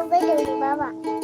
我背着你爸爸。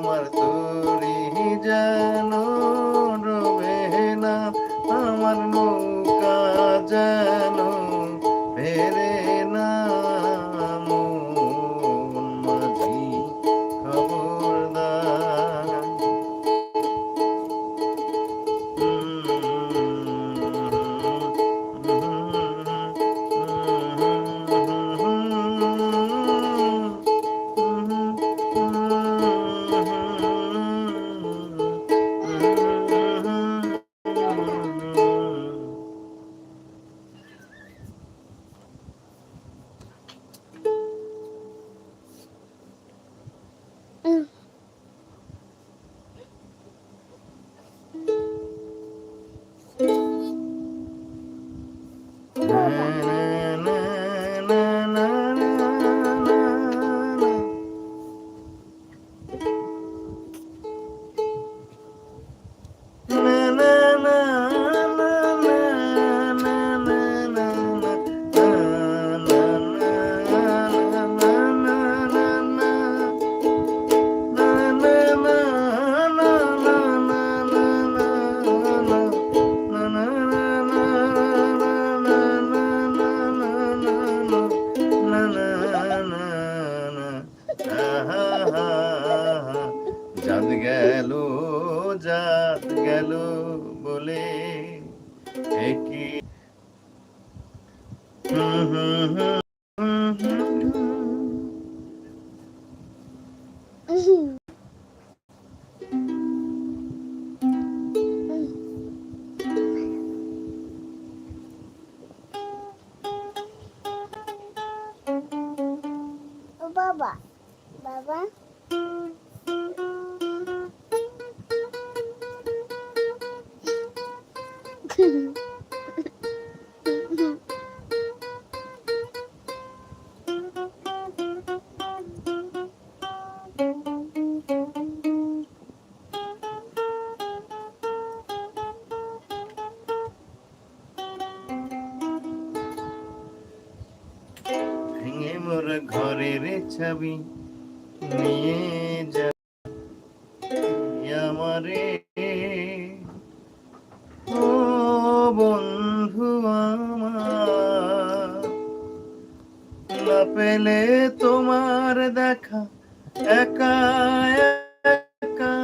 mano. Tá Baba, Baba. মোর ঘরের ছবি নিয়ে যা ও বন্ধু না পেলে তোমার দেখা একা একা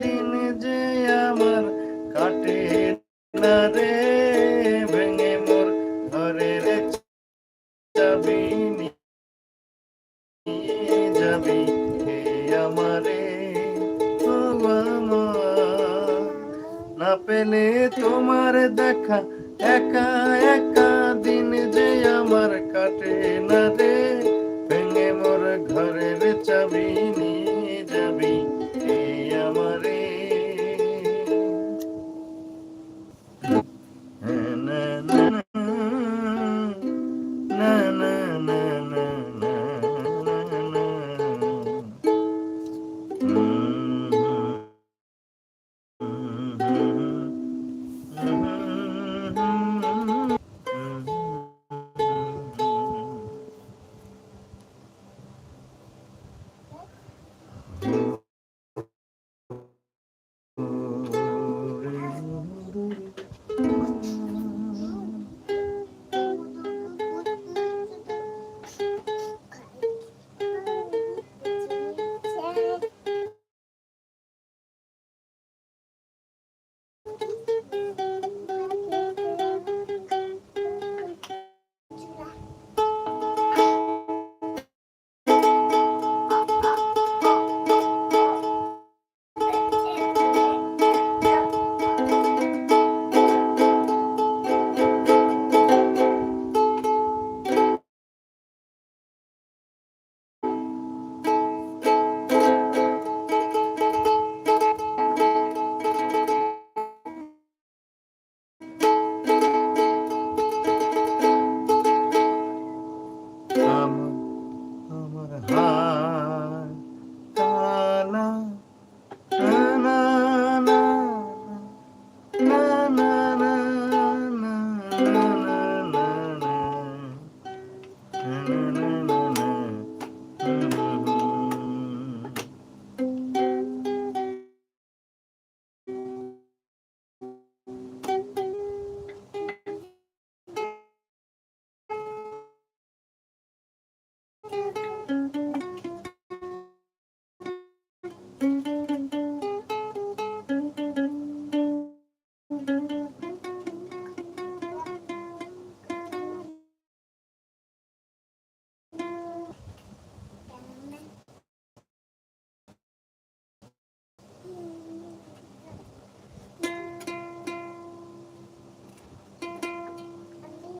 দিন যে আমার কাটে। পেলে তোমার দেখা একা একা দিন যে আমার কাটে না রে।